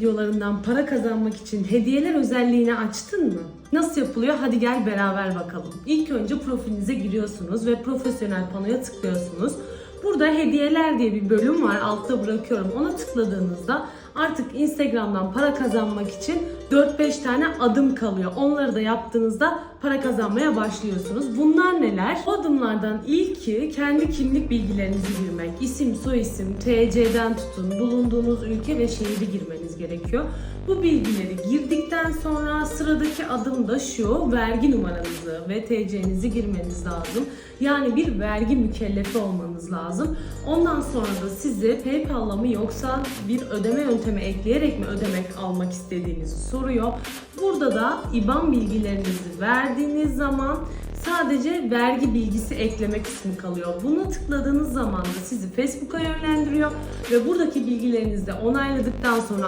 videolarından para kazanmak için hediyeler özelliğini açtın mı? Nasıl yapılıyor? Hadi gel beraber bakalım. İlk önce profilinize giriyorsunuz ve profesyonel panoya tıklıyorsunuz. Burada hediyeler diye bir bölüm var. Altta bırakıyorum. Ona tıkladığınızda artık Instagram'dan para kazanmak için 4-5 tane adım kalıyor. Onları da yaptığınızda para kazanmaya başlıyorsunuz. Bunlar neler? Bu adımlardan ilki kendi kimlik bilgilerinizi girmek. İsim, soyisim, TC'den tutun, bulunduğunuz ülke ve şehri girmeniz gerekiyor. Bu bilgileri girdikten sonra sıradaki adım da şu. Vergi numaranızı ve TC'nizi girmeniz lazım. Yani bir vergi mükellefi olmanız lazım. Ondan sonra da sizi PayPal'la mı yoksa bir ödeme yöntemi ekleyerek mi ödemek almak istediğinizi soruyor. Burada da IBAN bilgilerinizi verdiğiniz zaman sadece vergi bilgisi ekleme kısmı kalıyor. Buna tıkladığınız zaman da sizi Facebook'a yönlendiriyor ve buradaki bilgilerinizi de onayladıktan sonra